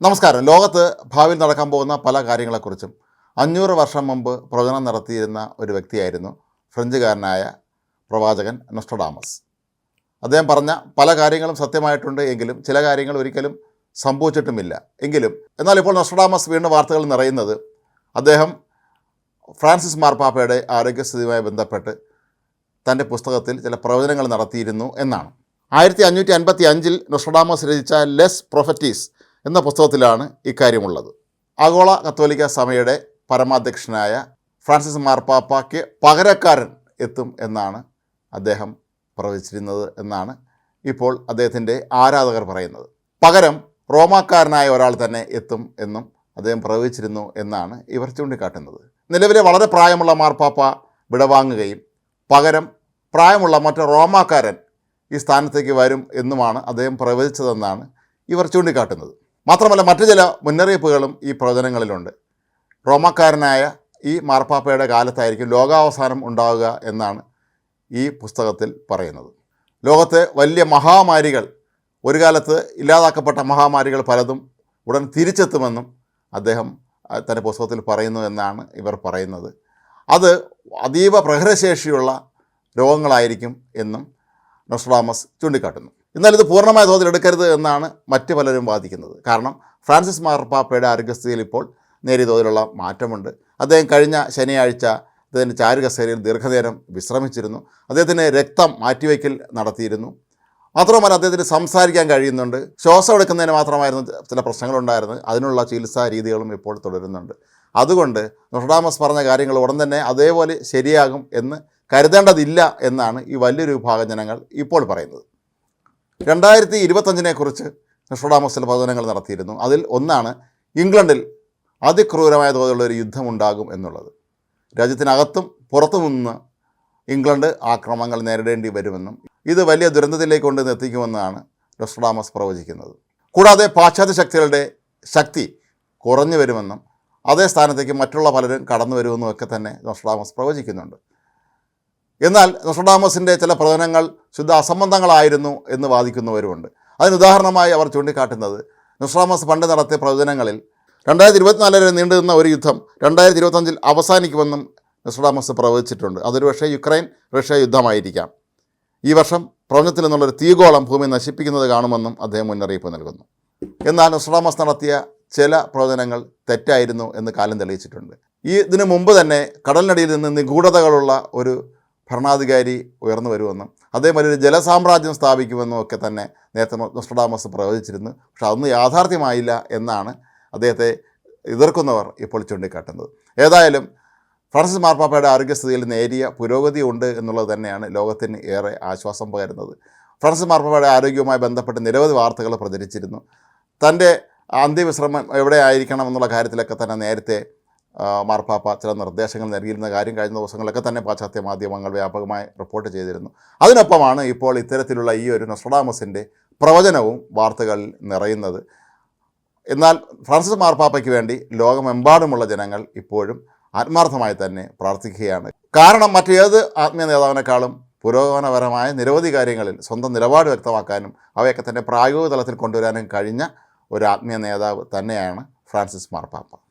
നമസ്കാരം. ലോകത്ത് ഭാവിയിൽ നടക്കാൻ പോകുന്ന പല കാര്യങ്ങളെക്കുറിച്ചും അഞ്ഞൂറ് വർഷം മുമ്പ് പ്രവചനം നടത്തിയിരുന്ന ഒരു വ്യക്തിയായിരുന്നു ഫ്രഞ്ചുകാരനായ പ്രവാചകൻ നൊസ്റ്റഡാമസ് അദ്ദേഹം പറഞ്ഞ പല കാര്യങ്ങളും സത്യമായിട്ടുണ്ട് എങ്കിലും ചില കാര്യങ്ങൾ ഒരിക്കലും സംഭവിച്ചിട്ടുമില്ല എങ്കിലും. എന്നാൽ ഇപ്പോൾ നൊസ്റ്റഡാമസ് വീണ്ടും വാർത്തകൾ നിറയുന്നത് അദ്ദേഹം ഫ്രാൻസിസ് മാർപ്പാപ്പയുടെ ആരോഗ്യസ്ഥിതിയുമായി ബന്ധപ്പെട്ട് തന്റെ പുസ്തകത്തിൽ ചില പ്രവചനങ്ങൾ നടത്തിയിരുന്നു എന്നാണ്. ആയിരത്തി അഞ്ഞൂറ്റി അൻപത്തി അഞ്ചിൽ നൊസ്റ്റഡാമസ് രചിച്ച ലെസ് പ്രൊഫറ്റീസ് എന്ന പുസ്തകത്തിലാണ് ഇക്കാര്യമുള്ളത്. ആഗോള കത്തോലിക്ക സഭയുടെ പരമാധ്യക്ഷനായ ഫ്രാൻസിസ് മാർപ്പാപ്പയ്ക്ക് പകരക്കാരൻ എത്തും എന്നാണ് അദ്ദേഹം പ്രവചിച്ചിരുന്നത് എന്നാണ് ഇപ്പോൾ അദ്ദേഹത്തിന്റെ ആരാധകർ പറയുന്നത്. പകരം റോമാക്കാരനായ ഒരാൾ തന്നെ എത്തും എന്നും അദ്ദേഹം പ്രവചിച്ചിരുന്നു എന്നാണ് ഇവർ ചൂണ്ടിക്കാട്ടുന്നത്. നിലവിലെ വളരെ പ്രായമുള്ള മാർപ്പാപ്പ വിടവാങ്ങുകയും പകരം പ്രായമുള്ള മറ്റു റോമാക്കാരൻ ഈ സ്ഥാനത്തേക്ക് വരും എന്നുമാണ് അദ്ദേഹം പ്രവചിച്ചതെന്നാണ് ഇവർ ചൂണ്ടിക്കാട്ടുന്നത്. മാത്രമല്ല മറ്റു ചില മുന്നറിയിപ്പുകളും ഈ പ്രവചനങ്ങളിലുണ്ട്. റോമക്കാരനായ ഈ മാർപ്പാപ്പയുടെ കാലത്തായിരിക്കും ലോകാവസാനം ഉണ്ടാവുക എന്നാണ് ഈ പുസ്തകത്തിൽ പറയുന്നത്. ലോകത്തെ വലിയ മഹാമാരികൾ ഒരു കാലത്ത് ഇല്ലാതാക്കപ്പെട്ട മഹാമാരികൾ പലതും ഉടൻ തിരിച്ചെത്തുമെന്നും അദ്ദേഹം തന്റെ പുസ്തകത്തിൽ പറയുന്നു എന്നാണ് ഇവർ പറയുന്നത്. അത് അതീവ പ്രഹരശേഷിയുള്ള രോഗങ്ങളായിരിക്കും എന്നും നൊസ്ട്രാമസ് ചൂണ്ടിക്കാട്ടുന്നു. എന്നാൽ ഇത് പൂർണമായ തോതിൽ എടുക്കരുത് എന്നാണ് മറ്റു പലരും വാദിക്കുന്നത്. കാരണം ഫ്രാൻസിസ് മാർപ്പാപ്പയുടെ ആരോഗ്യസ്ഥിതിയിൽ ഇപ്പോൾ നേരിയ തോതിലുള്ള മാറ്റമുണ്ട്. അദ്ദേഹം കഴിഞ്ഞ ശനിയാഴ്ച അദ്ദേഹത്തിന്റെ ചാരുകസേരയിൽ ദീർഘനേരം വിശ്രമിച്ചിരുന്നു. അദ്ദേഹത്തിന് രക്തം മാറ്റിവയ്ക്കൽ നടത്തിയിരുന്നു. മാത്രമല്ല അദ്ദേഹത്തിന് സംസാരിക്കാൻ കഴിയുന്നുണ്ട്. ശ്വാസം എടുക്കുന്നതിന് മാത്രമായിരുന്നു ചില പ്രശ്നങ്ങളുണ്ടായിരുന്നു അതിനുള്ള ചികിത്സാ രീതികളും ഇപ്പോൾ തുടരുന്നുണ്ട്. അതുകൊണ്ട് നൊട്ടഡാമസ് പറഞ്ഞ കാര്യങ്ങൾ ഉടൻ തന്നെ അതേപോലെ ശരിയാകും എന്ന് കരുതേണ്ടതില്ല എന്നാണ് ഈ വലിയൊരു വിഭാഗം ജനങ്ങൾ ഇപ്പോൾ പറയുന്നത്. രണ്ടായിരത്തി ഇരുപത്തഞ്ചിനെക്കുറിച്ച് നൊഷഡാമസ് ചില പ്രവചനങ്ങൾ നടത്തിയിരുന്നു. അതിൽ ഒന്നാണ് ഇംഗ്ലണ്ടിൽ അതിക്രൂരമായ തോതിലുള്ള ഒരു യുദ്ധമുണ്ടാകും എന്നുള്ളത്. രാജ്യത്തിനകത്തും പുറത്തു നിന്ന് ഇംഗ്ലണ്ട് ആക്രമണങ്ങൾ നേരിടേണ്ടി വരുമെന്നും ഇത് വലിയ ദുരന്തത്തിലേക്ക് കൊണ്ടുവന്ന് എത്തിക്കുമെന്നാണ് നൊസ്ട്രഡാമസ് പ്രവചിക്കുന്നത്. കൂടാതെ പാശ്ചാത്യ ശക്തികളുടെ ശക്തി കുറഞ്ഞു വരുമെന്നും അതേ സ്ഥാനത്തേക്ക് മറ്റുള്ള പലരും കടന്നു വരുമെന്നും ഒക്കെ തന്നെ നൊസ്ട്രഡാമസ് പ്രവചിക്കുന്നുണ്ട്. എന്നാൽ നൊസ്ട്രഡാമസിന്റെ ചില പ്രവചനങ്ങൾ ശുദ്ധ അസംബന്ധങ്ങളായിരുന്നു എന്ന് വാദിക്കുന്നവരുമുണ്ട്. അതിന് ഉദാഹരണമായി അവർ ചൂണ്ടിക്കാട്ടുന്നത് നൊസ്ട്രാമസ് പണ്ട് നടത്തിയ പ്രവചനങ്ങളിൽ രണ്ടായിരത്തി ഇരുപത്തിനാല് വരെ നീണ്ടുനിന്ന ഒരു യുദ്ധം രണ്ടായിരത്തി ഇരുപത്തഞ്ചിൽ അവസാനിക്കുമെന്നും നൊസ്ട്രാമസ് പ്രവചിച്ചിട്ടുണ്ട്. അതൊരു പക്ഷേ യുക്രൈൻ റഷ്യ യുദ്ധമായിരിക്കാം. ഈ വർഷം പ്രപഞ്ചത്തിൽ നിന്നുള്ളൊരു തീഗോളം ഭൂമി നശിപ്പിക്കുന്നത് കാണുമെന്നും അദ്ദേഹം മുന്നറിയിപ്പ് നൽകുന്നു. എന്നാൽ നൊസ്ട്രാമസ് നടത്തിയ ചില പ്രവചനങ്ങൾ തെറ്റായിരുന്നു എന്ന് കാലം തെളിയിച്ചിട്ടുണ്ട്. ഈ ഇതിനു മുമ്പ് തന്നെ കടലിനടിയിൽ നിന്ന് നിഗൂഢതകളുള്ള ഒരു ഭരണാധികാരി ഉയർന്നു വരുമെന്നും അതേപോലെ ഒരു ജലസാമ്രാജ്യം സ്ഥാപിക്കുമെന്നും ഒക്കെ തന്നെ നേരത്തെ നൊസ്ട്രഡാമസ് പ്രവചിച്ചിരുന്നു. പക്ഷെ അതൊന്നും യാഥാർത്ഥ്യമായില്ല എന്നാണ് അദ്ദേഹത്തെ എതിർക്കുന്നവർ ഇപ്പോൾ ചൂണ്ടിക്കാട്ടുന്നത്. ഏതായാലും ഫ്രാൻസിസ് മാർപ്പാപ്പയുടെ ആരോഗ്യസ്ഥിതിയിൽ നേരിയ പുരോഗതി ഉണ്ട് എന്നുള്ളത് തന്നെയാണ് ലോകത്തിന് ഏറെ ആശ്വാസം പകരുന്നത്. ഫ്രാൻസിസ് മാർപ്പാപ്പയുടെ ആരോഗ്യവുമായി ബന്ധപ്പെട്ട് നിരവധി വാർത്തകൾ പ്രചരിച്ചിരുന്നു. തന്റെ അന്ത്യവിശ്രമം എവിടെ ആയിരിക്കണം എന്നുള്ള കാര്യത്തിലൊക്കെ തന്നെ നേരത്തെ മാർപ്പാപ്പ ചില നിർദ്ദേശങ്ങൾ നൽകിയിരുന്ന കാര്യം കഴിഞ്ഞ ദിവസങ്ങളിലൊക്കെ തന്നെ പാശ്ചാത്യ മാധ്യമങ്ങൾ വ്യാപകമായി റിപ്പോർട്ട് ചെയ്തിരുന്നു. അതിനൊപ്പമാണ് ഇപ്പോൾ ഇത്തരത്തിലുള്ള ഈ ഒരു നൊസ്ട്രഡാമസിന്റെ പ്രവചനവും വാർത്തകളിൽ നിറയുന്നത്. എന്നാൽ ഫ്രാൻസിസ് മാർപ്പാപ്പയ്ക്ക് വേണ്ടി ലോകമെമ്പാടുമുള്ള ജനങ്ങൾ ഇപ്പോഴും ആത്മാർത്ഥമായി തന്നെ പ്രാർത്ഥിക്കുകയാണ്. കാരണം മറ്റേത് ആത്മീയ നേതാവിനേക്കാളും പുരോഗമനപരമായ നിരവധി കാര്യങ്ങളിൽ സ്വന്തം നിലപാട് വ്യക്തമാക്കാനും അവയൊക്കെ തന്നെ പ്രായോഗിക തലത്തിൽ കൊണ്ടുവരാനും കഴിഞ്ഞ ഒരു ആത്മീയ നേതാവ് തന്നെയാണ് ഫ്രാൻസിസ് മാർപ്പാപ്പ.